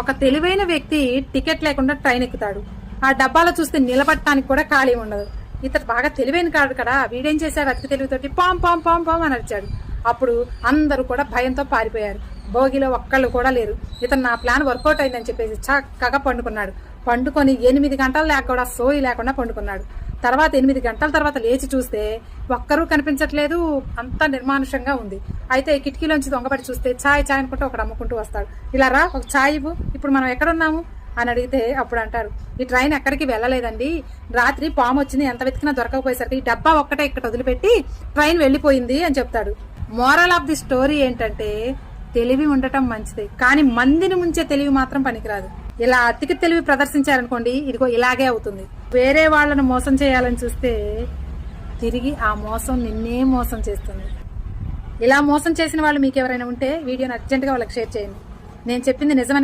ఒక తెలివైన వ్యక్తి టికెట్ లేకుండా ట్రైన్ ఎక్కుతాడు. ఆ డబ్బాలో చూస్తే నిలబడటానికి కూడా ఖాళీ ఉండదు. ఇతడు బాగా తెలివైన కాడు కదా వీడేం చేశాడు అతి తెలివితోటి? పాం పాం పాం పాం అని అరిచాడు. అప్పుడు అందరూ కూడా భయంతో పారిపోయారు. భోగిలో ఒక్కళ్ళు కూడా లేరు. ఇతను నా ప్లాన్ వర్కౌట్ అయిందని చెప్పేసి చక్కగా పండుకున్నాడు. పండుకొని ఎనిమిది గంటలు లేకుండా సోయి లేకుండా పండుకున్నాడు. తర్వాత ఎనిమిది గంటల తర్వాత లేచి చూస్తే ఒక్కరూ కనిపించట్లేదు. అంతా నిర్మానుషంగా ఉంది. అయితే కిటికీలోంచి దొంగబడి చూస్తే ఛాయ్ ఛాయ్ అనుకుంటూ ఒకడు అమ్ముకుంటూ వస్తాడు. ఇలా రా ఒక ఛాయ్ ఇవ్వు. ఇప్పుడు మనం ఎక్కడున్నాము? అని అడిగితే అప్పుడు అంటారు ఈ ట్రైన్ ఎక్కడికి వెళ్ళలేదండి. రాత్రి పాము వచ్చింది. ఎంత వెతికినా దొరకకపోయేసరికి ఈ డబ్బా ఒక్కటే ఇక్కడ వదిలిపెట్టి ట్రైన్ వెళ్ళిపోయింది అని చెప్తాడు. మోరల్ ఆఫ్ ది స్టోరీ ఏంటంటే తెలివి ఉండటం మంచిది. కానీ మందిని ముంచే తెలివి మాత్రం పనికిరాదు. ఇలా అతికి తెలివి ప్రదర్శించారనుకోండి ఇదిగో ఇలాగే అవుతుంది. వేరే వాళ్ళను మోసం చేయాలని చూస్తే తిరిగి ఆ మోసం నిన్నే మోసం చేస్తుంది. ఇలా మోసం చేసిన వాళ్ళు మీకు ఎవరైనా ఉంటే వీడియోని అర్జెంటుగా వాళ్ళకి షేర్ చేయండి. నేను చెప్పింది నిజమని